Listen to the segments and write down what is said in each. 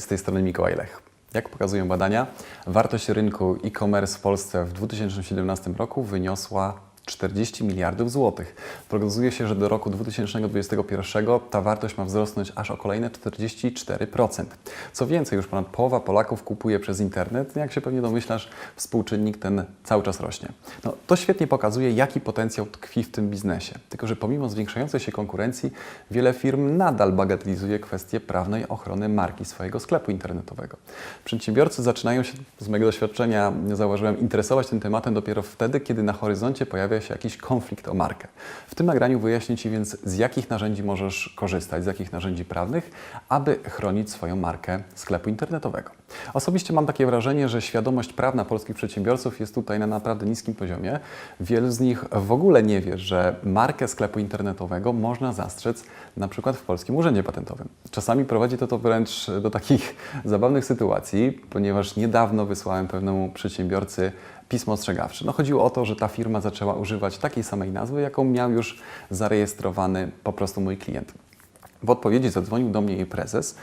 z tej strony Mikołaj Lech. Jak pokazują badania, wartość rynku e-commerce w Polsce w 2017 roku wyniosła 40 miliardów złotych. Prognozuje się, że do roku 2021 ta wartość ma wzrosnąć aż o kolejne 44%. Co więcej, już ponad połowa Polaków kupuje przez internet. Jak się pewnie domyślasz, współczynnik ten cały czas rośnie. No, to świetnie pokazuje, jaki potencjał tkwi w tym biznesie. Tylko, że pomimo zwiększającej się konkurencji, wiele firm nadal bagatelizuje kwestię prawnej ochrony marki swojego sklepu internetowego. Przedsiębiorcy zaczynają się, z mojego doświadczenia zauważyłem, interesować tym tematem dopiero wtedy, kiedy na horyzoncie pojawia się jakiś konflikt o markę. W tym nagraniu wyjaśnię Ci więc, z jakich narzędzi możesz korzystać, z jakich narzędzi prawnych, aby chronić swoją markę sklepu internetowego. Osobiście mam takie wrażenie, że świadomość prawna polskich przedsiębiorców jest tutaj na naprawdę niskim poziomie. Wielu z nich w ogóle nie wie, że markę sklepu internetowego można zastrzec na przykład w Polskim Urzędzie Patentowym. Czasami prowadzi to, to wręcz do takich zabawnych sytuacji, ponieważ niedawno wysłałem pewnemu przedsiębiorcy pismo ostrzegawcze. No chodziło o to, że ta firma zaczęła używać takiej samej nazwy, jaką miał już zarejestrowany po prostu mój klient. W odpowiedzi zadzwonił do mnie jej prezes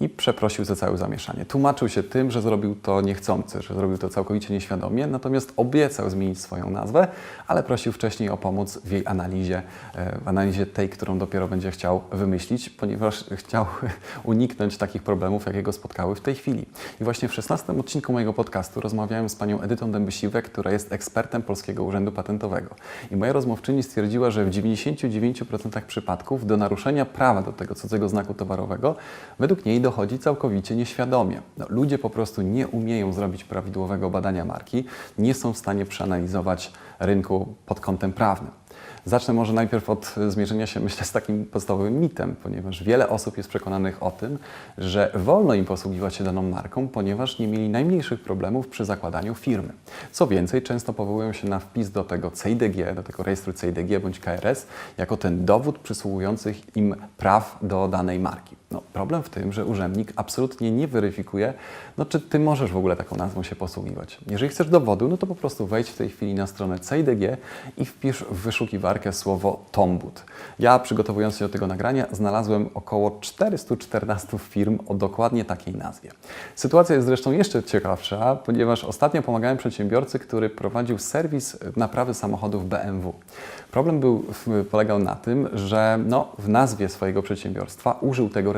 i przeprosił za całe zamieszanie. Tłumaczył się tym, że zrobił to niechcący, że zrobił to całkowicie nieświadomie, natomiast obiecał zmienić swoją nazwę, ale prosił wcześniej o pomoc w jej analizie, e, w analizie tej, którą dopiero będzie chciał wymyślić, ponieważ chciał uniknąć takich problemów, jakie go spotkały w tej chwili. I właśnie w 16 odcinku mojego podcastu rozmawiałem z panią Edytą Dębysiwek, która jest ekspertem Polskiego Urzędu Patentowego. I moja rozmówczyni stwierdziła, że w 99% przypadków do naruszenia prawa do tego cudzego znaku towarowego, według niej dochodzi całkowicie nieświadomie. No, ludzie po prostu nie umieją zrobić prawidłowego badania marki, nie są w stanie przeanalizować rynku pod kątem prawnym. Zacznę może najpierw od zmierzenia się, myślę, z takim podstawowym mitem, ponieważ wiele osób jest przekonanych o tym, że wolno im posługiwać się daną marką, ponieważ nie mieli najmniejszych problemów przy zakładaniu firmy. Co więcej, często powołują się na wpis do tego CIDG, do tego rejestru CIDG bądź KRS, jako ten dowód przysługujących im praw do danej marki. No, problem w tym, że urzędnik absolutnie nie weryfikuje, no, czy ty możesz w ogóle taką nazwą się posługiwać. Jeżeli chcesz dowodu, no to po prostu wejdź w tej chwili na stronę CIDG i wpisz w wyszukiwarkę słowo Tombud. Ja przygotowując się do tego nagrania znalazłem około 414 firm o dokładnie takiej nazwie. Sytuacja jest zresztą jeszcze ciekawsza, ponieważ ostatnio pomagałem przedsiębiorcy, który prowadził serwis naprawy samochodów BMW. Problem był, polegał na tym, że no, w nazwie swojego przedsiębiorstwa użył tego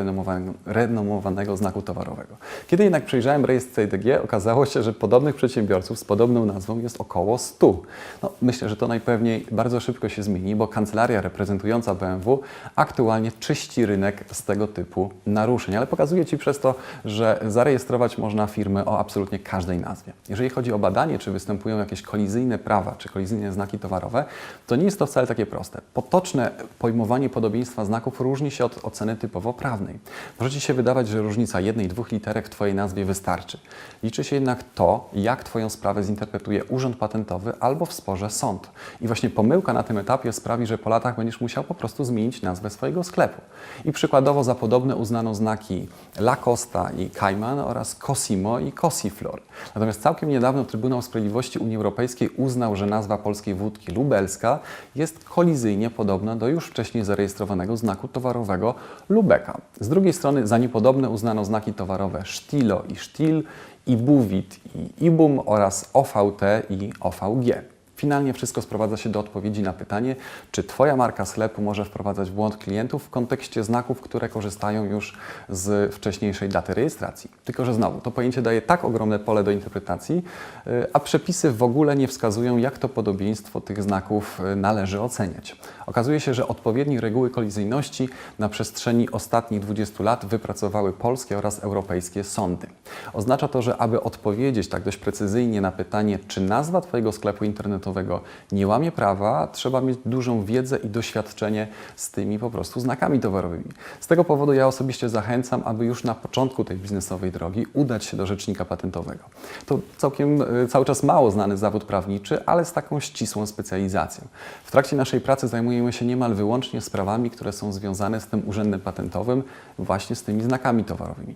renomowanego, znaku towarowego. Kiedy jednak przejrzałem rejestr CDG, okazało się, że podobnych przedsiębiorców z podobną nazwą jest około 100. No, myślę, że to najpewniej bardzo szybko się zmieni, bo kancelaria reprezentująca BMW aktualnie czyści rynek z tego typu naruszeń, ale pokazuje Ci przez to, że zarejestrować można firmy o absolutnie każdej nazwie. Jeżeli chodzi o badanie, czy występują jakieś kolizyjne prawa, czy kolizyjne znaki towarowe, to nie jest to wcale takie proste. Potoczne pojmowanie podobieństwa znaków różni się od oceny typowo prawnej. Może Ci się wydawać, że różnica jednej, dwóch literek w Twojej nazwie wystarczy. Liczy się jednak to, jak Twoją sprawę zinterpretuje Urząd Patentowy albo w sporze sąd. I właśnie pomyłka na tym etapie sprawi, że po latach będziesz musiał po prostu zmienić nazwę swojego sklepu. I przykładowo za podobne uznano znaki Lacosta i Cayman oraz Cosimo i Cosiflor. Natomiast całkiem niedawno Trybunał Sprawiedliwości Unii Europejskiej uznał, że nazwa polskiej wódki lubelska jest kolizyjnie podobna do już wcześniej zarejestrowanego znaku towarowego Lubeka. Z drugiej strony za niepodobne uznano znaki towarowe Stilo i Stil, Ibuwit i Ibum oraz OVT i OVG. Finalnie wszystko sprowadza się do odpowiedzi na pytanie, czy Twoja marka sklepu może wprowadzać w błąd klientów w kontekście znaków, które korzystają już z wcześniejszej daty rejestracji. Tylko, że znowu, to pojęcie daje tak ogromne pole do interpretacji, y, a przepisy w ogóle nie wskazują, jak to podobieństwo tych znaków y, należy oceniać. Okazuje się, że odpowiednie reguły kolizyjności na przestrzeni ostatnich 20 lat wypracowały polskie oraz europejskie sądy. Oznacza to, że aby odpowiedzieć tak dość precyzyjnie na pytanie, czy nazwa Twojego sklepu internetowego nie łamie prawa, trzeba mieć dużą wiedzę i doświadczenie z tymi po prostu znakami towarowymi. Z tego powodu ja osobiście zachęcam, aby już na początku tej biznesowej drogi udać się do rzecznika patentowego. To całkiem y, cały czas mało znany zawód prawniczy, ale z taką ścisłą specjalizacją. W trakcie naszej pracy zajmujemy się niemal wyłącznie sprawami, które są związane z tym urzędem patentowym, właśnie z tymi znakami towarowymi.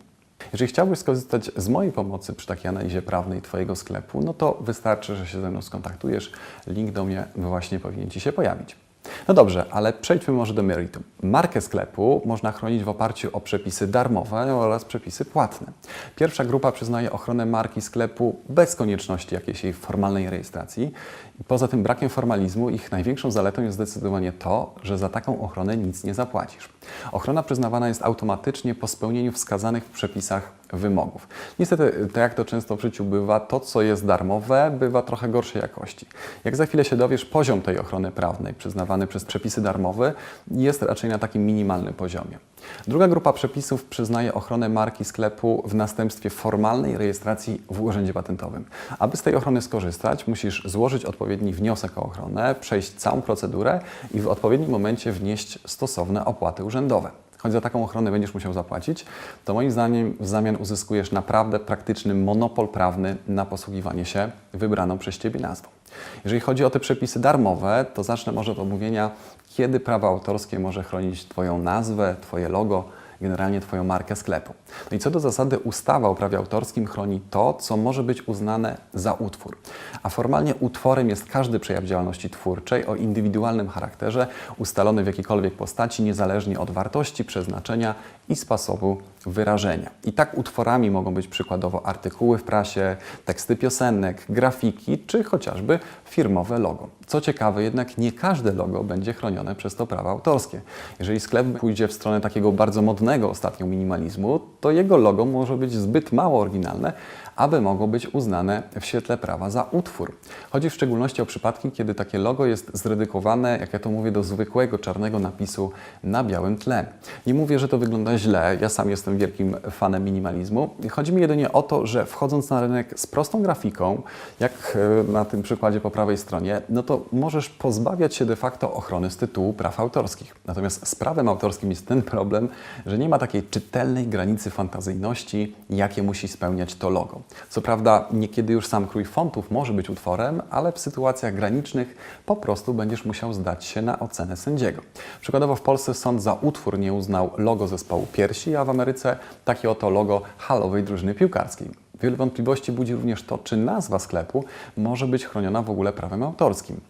Jeżeli chciałbyś skorzystać z mojej pomocy przy takiej analizie prawnej Twojego sklepu, no to wystarczy, że się ze mną skontaktujesz. Link do mnie właśnie powinien Ci się pojawić. No dobrze, ale przejdźmy może do meritum. Markę sklepu można chronić w oparciu o przepisy darmowe oraz przepisy płatne. Pierwsza grupa przyznaje ochronę marki sklepu bez konieczności jakiejś jej formalnej rejestracji. Poza tym brakiem formalizmu ich największą zaletą jest zdecydowanie to, że za taką ochronę nic nie zapłacisz. Ochrona przyznawana jest automatycznie po spełnieniu wskazanych w przepisach wymogów. Niestety, tak jak to często w życiu bywa, to co jest darmowe bywa trochę gorszej jakości. Jak za chwilę się dowiesz, poziom tej ochrony prawnej przyznawany przez przepisy darmowe jest raczej na takim minimalnym poziomie. Druga grupa przepisów przyznaje ochronę marki sklepu w następstwie formalnej rejestracji w Urzędzie Patentowym. Aby z tej ochrony skorzystać, musisz złożyć odpowiedni wniosek o ochronę, przejść całą procedurę i w odpowiednim momencie wnieść stosowne opłaty urzędowe choć za taką ochronę będziesz musiał zapłacić, to moim zdaniem w zamian uzyskujesz naprawdę praktyczny monopol prawny na posługiwanie się wybraną przez Ciebie nazwą. Jeżeli chodzi o te przepisy darmowe, to zacznę może od omówienia, kiedy prawo autorskie może chronić Twoją nazwę, Twoje logo, generalnie Twoją markę sklepu. No i co do zasady, ustawa o prawie autorskim chroni to, co może być uznane za utwór. A formalnie utworem jest każdy przejaw działalności twórczej o indywidualnym charakterze, ustalony w jakiejkolwiek postaci, niezależnie od wartości, przeznaczenia i sposobu wyrażenia. I tak utworami mogą być przykładowo artykuły w prasie, teksty piosenek, grafiki czy chociażby firmowe logo. Co ciekawe, jednak nie każde logo będzie chronione przez to prawa autorskie. Jeżeli sklep pójdzie w stronę takiego bardzo modnego ostatnio minimalizmu, to jego logo może być zbyt mało oryginalne, aby mogło być uznane w świetle prawa za utwór. Chodzi w szczególności o przypadki, kiedy takie logo jest zredukowane, jak ja to mówię, do zwykłego czarnego napisu na białym tle. Nie mówię, że to wygląda źle, ja sam jestem wielkim fanem minimalizmu. Chodzi mi jedynie o to, że wchodząc na rynek z prostą grafiką, jak e, na tym przykładzie po prawej stronie, no to możesz pozbawiać się de facto ochrony z tytułu praw autorskich. Natomiast z prawem autorskim jest ten problem, że nie ma takiej czytelnej granicy fantazyjności, jakie musi spełniać to logo. Co prawda, niekiedy już sam krój fontów może być utworem, ale w sytuacjach granicznych po prostu będziesz musiał zdać się na ocenę sędziego. Przykładowo w Polsce sąd za utwór nie uznał logo zespołu piersi, a w Ameryce takie oto logo halowej drużyny piłkarskiej. Wiele wątpliwości budzi również to, czy nazwa sklepu może być chroniona w ogóle prawem autorskim.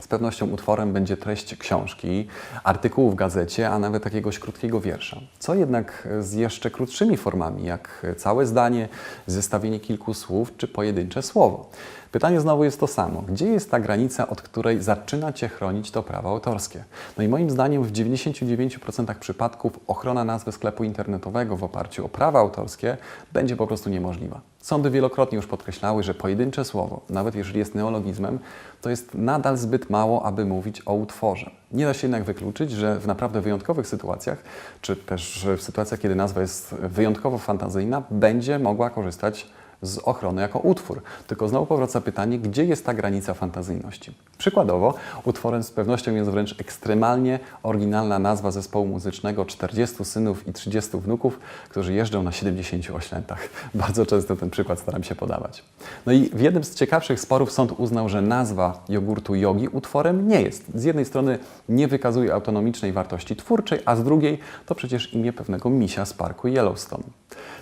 Z pewnością utworem będzie treść książki, artykułu w gazecie, a nawet jakiegoś krótkiego wiersza. Co jednak z jeszcze krótszymi formami, jak całe zdanie, zestawienie kilku słów czy pojedyncze słowo. Pytanie znowu jest to samo. Gdzie jest ta granica, od której zaczyna Cię chronić to prawo autorskie? No i moim zdaniem w 99% przypadków ochrona nazwy sklepu internetowego w oparciu o prawa autorskie będzie po prostu niemożliwa. Sądy wielokrotnie już podkreślały, że pojedyncze słowo, nawet jeżeli jest neologizmem, to jest nadal zbyt mało, aby mówić o utworze. Nie da się jednak wykluczyć, że w naprawdę wyjątkowych sytuacjach, czy też w sytuacjach, kiedy nazwa jest wyjątkowo fantazyjna, będzie mogła korzystać z ochrony jako utwór. Tylko znowu powraca pytanie, gdzie jest ta granica fantazyjności? Przykładowo, utworem z pewnością jest wręcz ekstremalnie oryginalna nazwa zespołu muzycznego 40 synów i 30 wnuków, którzy jeżdżą na 70 oślętach. Bardzo często ten przykład staram się podawać. No i w jednym z ciekawszych sporów sąd uznał, że nazwa jogurtu jogi utworem nie jest. Z jednej strony nie wykazuje autonomicznej wartości twórczej, a z drugiej to przecież imię pewnego misia z parku Yellowstone.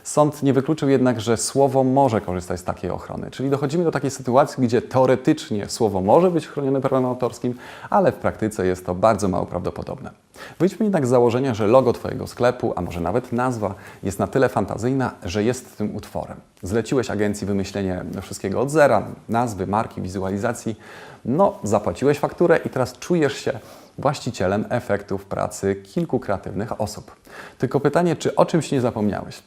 Sąd nie wykluczył jednak, że słowo może korzystać z takiej ochrony. Czyli dochodzimy do takiej sytuacji, gdzie teoretycznie słowo może być chronione prawem autorskim, ale w praktyce jest to bardzo mało prawdopodobne. Wyjdźmy jednak z założenia, że logo Twojego sklepu, a może nawet nazwa, jest na tyle fantazyjna, że jest tym utworem. Zleciłeś agencji wymyślenie wszystkiego od zera, nazwy, marki, wizualizacji. No, zapłaciłeś fakturę i teraz czujesz się właścicielem efektów pracy kilku kreatywnych osób. Tylko pytanie, czy o czymś nie zapomniałeś?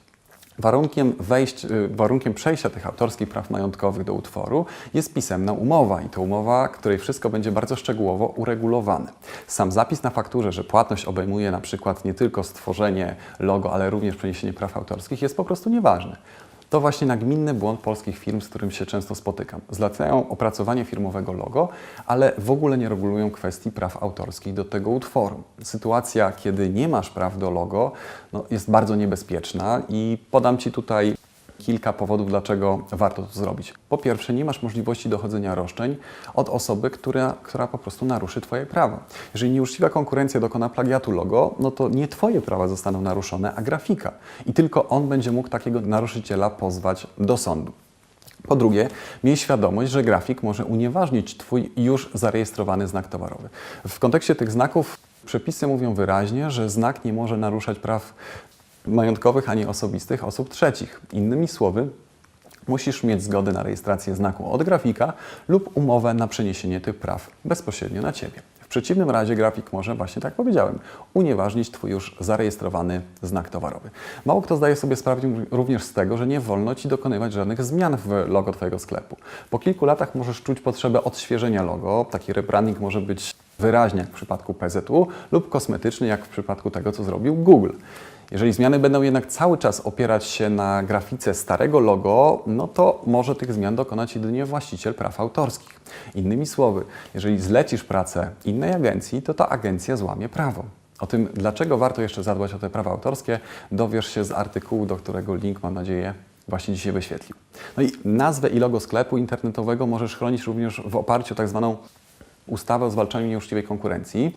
Warunkiem, wejść, y, warunkiem przejścia tych autorskich praw majątkowych do utworu jest pisemna umowa i to umowa, której wszystko będzie bardzo szczegółowo uregulowane. Sam zapis na fakturze, że płatność obejmuje na przykład nie tylko stworzenie logo, ale również przeniesienie praw autorskich jest po prostu nieważny. To właśnie nagminny błąd polskich firm, z którym się często spotykam. Zlecają opracowanie firmowego logo, ale w ogóle nie regulują kwestii praw autorskich do tego utworu. Sytuacja, kiedy nie masz praw do logo, no, jest bardzo niebezpieczna i podam Ci tutaj kilka powodów, dlaczego warto to zrobić. Po pierwsze, nie masz możliwości dochodzenia roszczeń od osoby, która, która po prostu naruszy Twoje prawa. Jeżeli nieuczciwa konkurencja dokona plagiatu logo, no to nie Twoje prawa zostaną naruszone, a grafika. I tylko on będzie mógł takiego naruszyciela pozwać do sądu. Po drugie, miej świadomość, że grafik może unieważnić Twój już zarejestrowany znak towarowy. W kontekście tych znaków przepisy mówią wyraźnie, że znak nie może naruszać praw majątkowych ani osobistych osób trzecich. Innymi słowy, musisz mieć zgodę na rejestrację znaku od grafika lub umowę na przeniesienie tych praw bezpośrednio na Ciebie. W przeciwnym razie grafik może, właśnie tak powiedziałem, unieważnić Twój już zarejestrowany znak towarowy. Mało kto zdaje sobie sprawę również z tego, że nie wolno Ci dokonywać żadnych zmian w logo Twojego sklepu. Po kilku latach możesz czuć potrzebę odświeżenia logo. Taki rebranding może być wyraźny jak w przypadku PZU lub kosmetyczny jak w przypadku tego, co zrobił Google. Jeżeli zmiany będą jednak cały czas opierać się na grafice starego logo, no to może tych zmian dokonać jedynie właściciel praw autorskich. Innymi słowy, jeżeli zlecisz pracę innej agencji, to ta agencja złamie prawo. O tym, dlaczego warto jeszcze zadbać o te prawa autorskie, dowiesz się z artykułu, do którego link, mam nadzieję, właśnie dzisiaj wyświetlił. No i nazwę i logo sklepu internetowego możesz chronić również w oparciu o tak zwaną ustawę o zwalczaniu nieuczciwej konkurencji.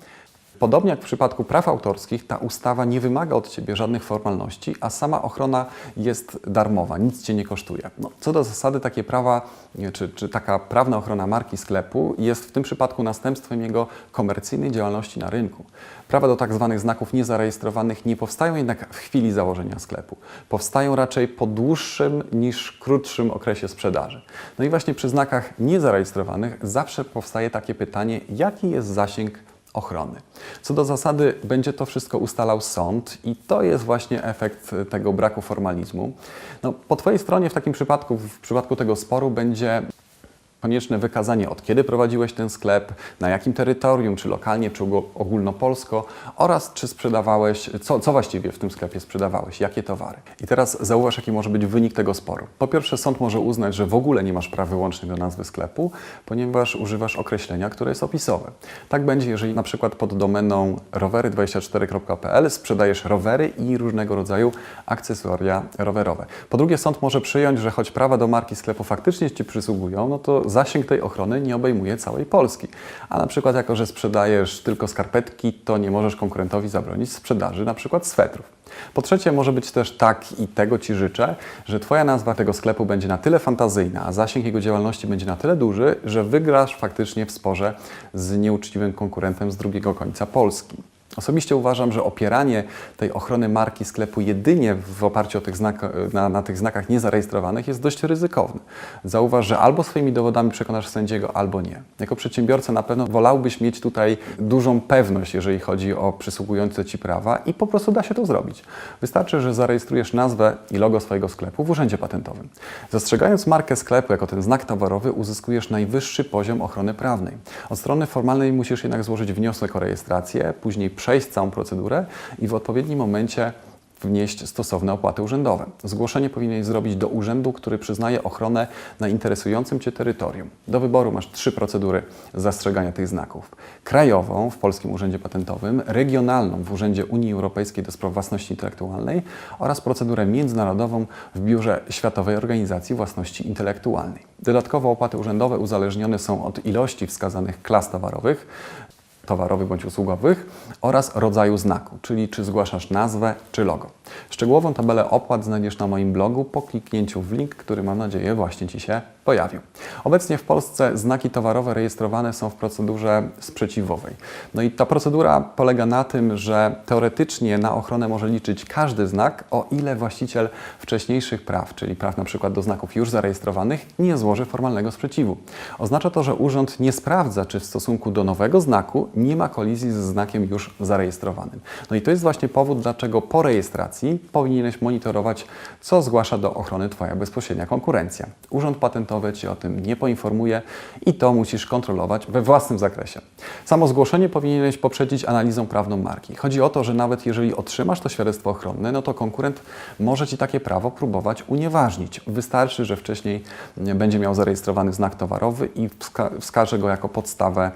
Podobnie jak w przypadku praw autorskich, ta ustawa nie wymaga od Ciebie żadnych formalności, a sama ochrona jest darmowa, nic Cię nie kosztuje. No, co do zasady, takie prawa, czy, czy taka prawna ochrona marki sklepu jest w tym przypadku następstwem jego komercyjnej działalności na rynku. Prawa do tak zwanych znaków niezarejestrowanych nie powstają jednak w chwili założenia sklepu. Powstają raczej po dłuższym niż krótszym okresie sprzedaży. No i właśnie przy znakach niezarejestrowanych zawsze powstaje takie pytanie, jaki jest zasięg ochrony. Co do zasady, będzie to wszystko ustalał sąd i to jest właśnie efekt tego braku formalizmu. No, po Twojej stronie w takim przypadku, w przypadku tego sporu, będzie konieczne wykazanie, od kiedy prowadziłeś ten sklep, na jakim terytorium, czy lokalnie, czy ogólnopolsko oraz czy sprzedawałeś, co, co właściwie w tym sklepie sprzedawałeś, jakie towary. I teraz zauważ, jaki może być wynik tego sporu. Po pierwsze, sąd może uznać, że w ogóle nie masz praw wyłącznych do nazwy sklepu, ponieważ używasz określenia, które jest opisowe. Tak będzie, jeżeli na przykład pod domeną rowery24.pl sprzedajesz rowery i różnego rodzaju akcesoria rowerowe. Po drugie, sąd może przyjąć, że choć prawa do marki sklepu faktycznie Ci przysługują, no to zasięg tej ochrony nie obejmuje całej Polski. A na przykład jako, że sprzedajesz tylko skarpetki, to nie możesz konkurentowi zabronić sprzedaży na przykład swetrów. Po trzecie, może być też tak, i tego Ci życzę, że Twoja nazwa tego sklepu będzie na tyle fantazyjna, a zasięg jego działalności będzie na tyle duży, że wygrasz faktycznie w sporze z nieuczciwym konkurentem z drugiego końca Polski. Osobiście uważam, że opieranie tej ochrony marki sklepu jedynie w oparciu o tych znak, na, na, tych znakach niezarejestrowanych jest dość ryzykowne. Zauważ, że albo swoimi dowodami przekonasz sędziego, albo nie. Jako przedsiębiorca na pewno wolałbyś mieć tutaj dużą pewność, jeżeli chodzi o przysługujące Ci prawa i po prostu da się to zrobić. Wystarczy, że zarejestrujesz nazwę i logo swojego sklepu w urzędzie patentowym. Zastrzegając markę sklepu jako ten znak towarowy, uzyskujesz najwyższy poziom ochrony prawnej. Od strony formalnej musisz jednak złożyć wniosek o rejestrację, później przejść całą procedurę i w odpowiednim momencie wnieść stosowne opłaty urzędowe. Zgłoszenie powinieneś zrobić do urzędu, który przyznaje ochronę na interesującym Cię terytorium. Do wyboru masz trzy procedury zastrzegania tych znaków. Krajową w Polskim Urzędzie Patentowym, regionalną w Urzędzie Unii Europejskiej do Spraw Własności Intelektualnej oraz procedurę międzynarodową w Biurze Światowej Organizacji Własności Intelektualnej. Dodatkowo opłaty urzędowe uzależnione są od ilości wskazanych klas towarowych, towarowych bądź usługowych oraz rodzaju znaku, czyli czy zgłaszasz nazwę czy logo. Szczegółową tabelę opłat znajdziesz na moim blogu po kliknięciu w link, który mam nadzieję właśnie Ci się pojawił. Obecnie w Polsce znaki towarowe rejestrowane są w procedurze sprzeciwowej. No i ta procedura polega na tym, że teoretycznie na ochronę może liczyć każdy znak, o ile właściciel wcześniejszych praw, czyli praw na przykład do znaków już zarejestrowanych, nie złoży formalnego sprzeciwu. Oznacza to, że urząd nie sprawdza, czy w stosunku do nowego znaku nie ma kolizji ze znakiem już zarejestrowanym. No i to jest właśnie powód, dlaczego po rejestracji powinieneś monitorować, co zgłasza do ochrony Twoja bezpośrednia konkurencja. Urząd Patentowy Cię o tym nie poinformuje i to musisz kontrolować we własnym zakresie. Samo zgłoszenie powinieneś poprzedzić analizą prawną marki. Chodzi o to, że nawet jeżeli otrzymasz to świadectwo ochronne, no to konkurent może Ci takie prawo próbować unieważnić. Wystarczy, że wcześniej będzie miał zarejestrowany znak towarowy i wska wskaże go jako podstawę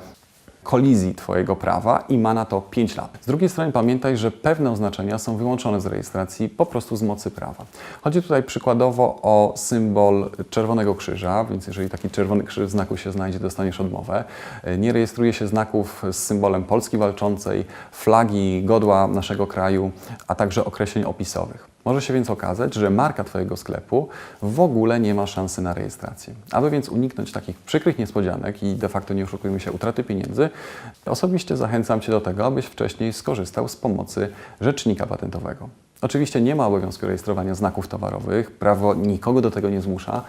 kolizji Twojego prawa i ma na to 5 lat. Z drugiej strony pamiętaj, że pewne oznaczenia są wyłączone z rejestracji po prostu z mocy prawa. Chodzi tutaj przykładowo o symbol Czerwonego Krzyża, więc jeżeli taki czerwony krzyż w znaku się znajdzie, dostaniesz odmowę. Nie rejestruje się znaków z symbolem Polski Walczącej, flagi, godła naszego kraju, a także określeń opisowych. Może się więc okazać, że marka Twojego sklepu w ogóle nie ma szansy na rejestrację. Aby więc uniknąć takich przykrych niespodzianek i de facto nie oszukujmy się utraty pieniędzy, osobiście zachęcam Cię do tego, abyś wcześniej skorzystał z pomocy rzecznika patentowego. Oczywiście nie ma obowiązku rejestrowania znaków towarowych, prawo nikogo do tego nie zmusza.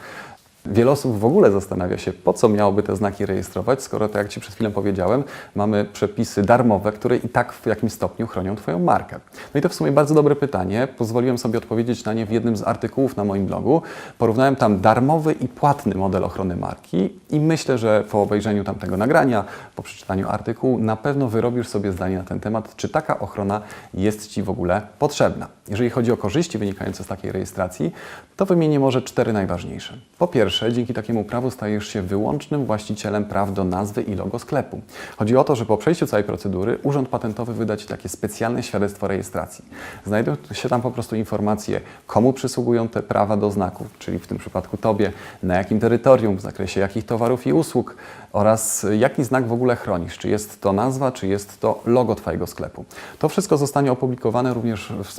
Wiele osób w ogóle zastanawia się, po co miałoby te znaki rejestrować, skoro, tak jak Ci przed chwilą powiedziałem, mamy przepisy darmowe, które i tak w jakimś stopniu chronią Twoją markę. No i to w sumie bardzo dobre pytanie. Pozwoliłem sobie odpowiedzieć na nie w jednym z artykułów na moim blogu. Porównałem tam darmowy i płatny model ochrony marki i myślę, że po obejrzeniu tamtego nagrania, po przeczytaniu artykułu, na pewno wyrobisz sobie zdanie na ten temat, czy taka ochrona jest Ci w ogóle potrzebna. Jeżeli chodzi o korzyści wynikające z takiej rejestracji, to wymienię może cztery najważniejsze. Po pierwsze, dzięki takiemu prawu stajesz się wyłącznym właścicielem praw do nazwy i logo sklepu. Chodzi o to, że po przejściu całej procedury Urząd Patentowy wyda Ci takie specjalne świadectwo rejestracji. Znajdą się tam po prostu informacje, komu przysługują te prawa do znaków, czyli w tym przypadku Tobie, na jakim terytorium, w zakresie jakich towarów i usług oraz jaki znak w ogóle chronisz. Czy jest to nazwa, czy jest to logo Twojego sklepu. To wszystko zostanie opublikowane również w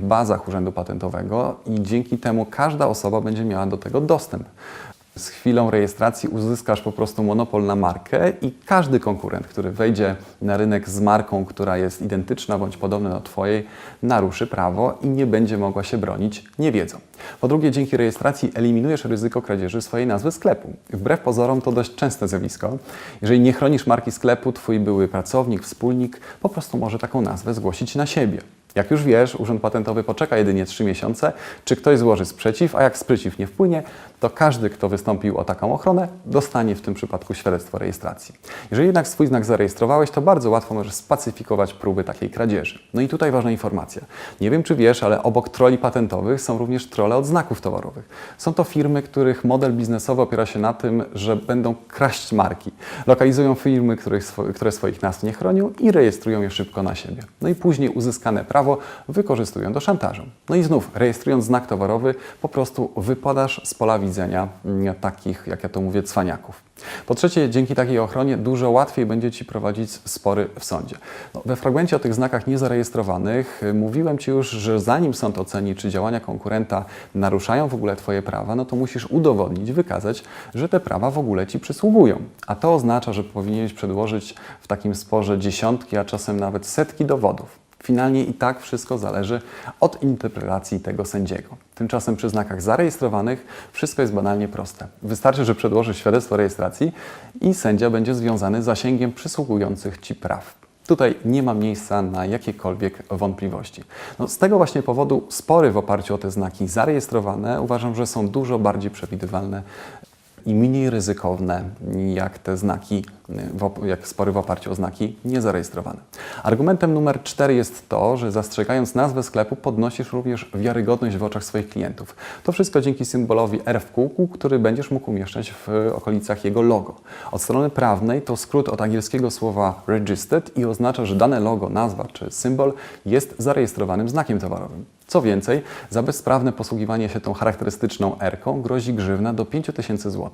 bazach Urzędu Patentowego i dzięki temu każda osoba będzie miała do tego dostęp. Z chwilą rejestracji uzyskasz po prostu monopol na markę i każdy konkurent, który wejdzie na rynek z marką, która jest identyczna bądź podobna do Twojej, naruszy prawo i nie będzie mogła się bronić niewiedzą. Po drugie, dzięki rejestracji eliminujesz ryzyko kradzieży swojej nazwy sklepu. Wbrew pozorom to dość częste zjawisko. Jeżeli nie chronisz marki sklepu, Twój były pracownik, wspólnik po prostu może taką nazwę zgłosić na siebie. Jak już wiesz, Urząd Patentowy poczeka jedynie 3 miesiące, czy ktoś złoży sprzeciw, a jak sprzeciw nie wpłynie, to każdy, kto wystąpił o taką ochronę, dostanie w tym przypadku świadectwo rejestracji. Jeżeli jednak swój znak zarejestrowałeś, to bardzo łatwo możesz spacyfikować próby takiej kradzieży. No i tutaj ważna informacja. Nie wiem, czy wiesz, ale obok troli patentowych są również trole od znaków towarowych. Są to firmy, których model biznesowy opiera się na tym, że będą kraść marki. Lokalizują firmy, które swoich nazw nie chronią i rejestrują je szybko na siebie. No i później uzyskane prawo prawo wykorzystują do szantażu. No i znów, rejestrując znak towarowy, po prostu wypadasz z pola widzenia mm, takich, jak ja to mówię, cwaniaków. Po trzecie, dzięki takiej ochronie dużo łatwiej będzie Ci prowadzić spory w sądzie. No, we fragmencie o tych znakach niezarejestrowanych y, mówiłem Ci już, że zanim sąd oceni, czy działania konkurenta naruszają w ogóle Twoje prawa, no to musisz udowodnić, wykazać, że te prawa w ogóle Ci przysługują. A to oznacza, że powinieneś przedłożyć w takim sporze dziesiątki, a czasem nawet setki dowodów. Finalnie i tak wszystko zależy od interpretacji tego sędziego. Tymczasem przy znakach zarejestrowanych wszystko jest banalnie proste. Wystarczy, że przedłożysz świadectwo rejestracji i sędzia będzie związany zasięgiem przysługujących Ci praw. Tutaj nie ma miejsca na jakiekolwiek wątpliwości. No, z tego właśnie powodu spory w oparciu o te znaki zarejestrowane uważam, że są dużo bardziej przewidywalne i mniej ryzykowne jak te znaki, jak spory w oparciu o znaki niezarejestrowane. Argumentem numer cztery jest to, że zastrzegając nazwę sklepu podnosisz również wiarygodność w oczach swoich klientów. To wszystko dzięki symbolowi R w kółku, który będziesz mógł umieszczać w okolicach jego logo. Od strony prawnej to skrót od angielskiego słowa registered i oznacza, że dane logo, nazwa czy symbol jest zarejestrowanym znakiem towarowym. Co więcej, za bezprawne posługiwanie się tą charakterystyczną R-ką grozi grzywna do 5000 zł.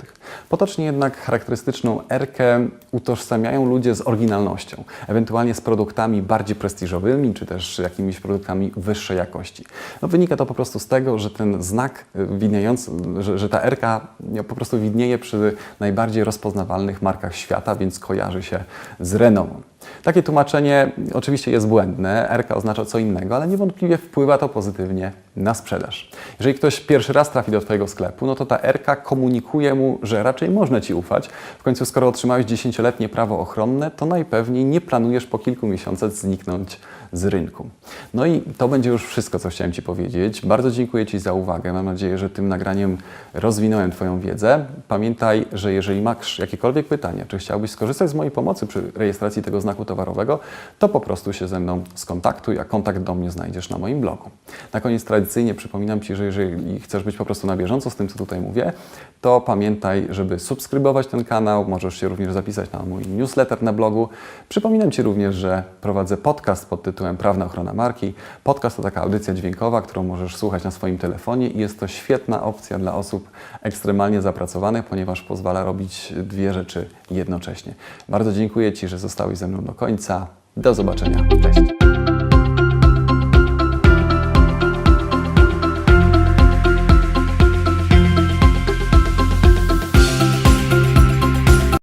Potocznie jednak charakterystyczną R-kę utożsamiają ludzie z oryginalnością, ewentualnie z produktami bardziej prestiżowymi, czy też jakimiś produktami wyższej jakości. No, wynika to po prostu z tego, że ten znak widniejący, że, że ta R-ka po prostu widnieje przy najbardziej rozpoznawalnych markach świata, więc kojarzy się z renomą. Takie tłumaczenie oczywiście jest błędne, RK oznacza co innego, ale niewątpliwie wpływa to pozytywnie na sprzedaż. Jeżeli ktoś pierwszy raz trafi do Twojego sklepu, no to ta RK komunikuje mu, że raczej można Ci ufać. W końcu, skoro otrzymałeś 10-letnie prawo ochronne, to najpewniej nie planujesz po kilku miesiącach zniknąć z rynku. No i to będzie już wszystko, co chciałem Ci powiedzieć. Bardzo dziękuję Ci za uwagę. Mam nadzieję, że tym nagraniem rozwinąłem Twoją wiedzę. Pamiętaj, że jeżeli masz jakiekolwiek pytania, czy chciałbyś skorzystać z mojej pomocy przy rejestracji tego znaku towarowego, to po prostu się ze mną skontaktuj, a kontakt do mnie znajdziesz na moim blogu. Na koniec tradycyjnie przypominam Ci, że jeżeli chcesz być po prostu na bieżąco z tym, co tutaj mówię, to pamiętaj, żeby subskrybować ten kanał. Możesz się również zapisać na mój newsletter na blogu. Przypominam Ci również, że prowadzę podcast pod tytułem tytułem Prawna ochrona marki. Podcast to taka audycja dźwiękowa, którą możesz słuchać na swoim telefonie i jest to świetna opcja dla osób ekstremalnie zapracowanych, ponieważ pozwala robić dwie rzeczy jednocześnie. Bardzo dziękuję Ci, że zostałeś ze mną do końca. Do zobaczenia. Cześć.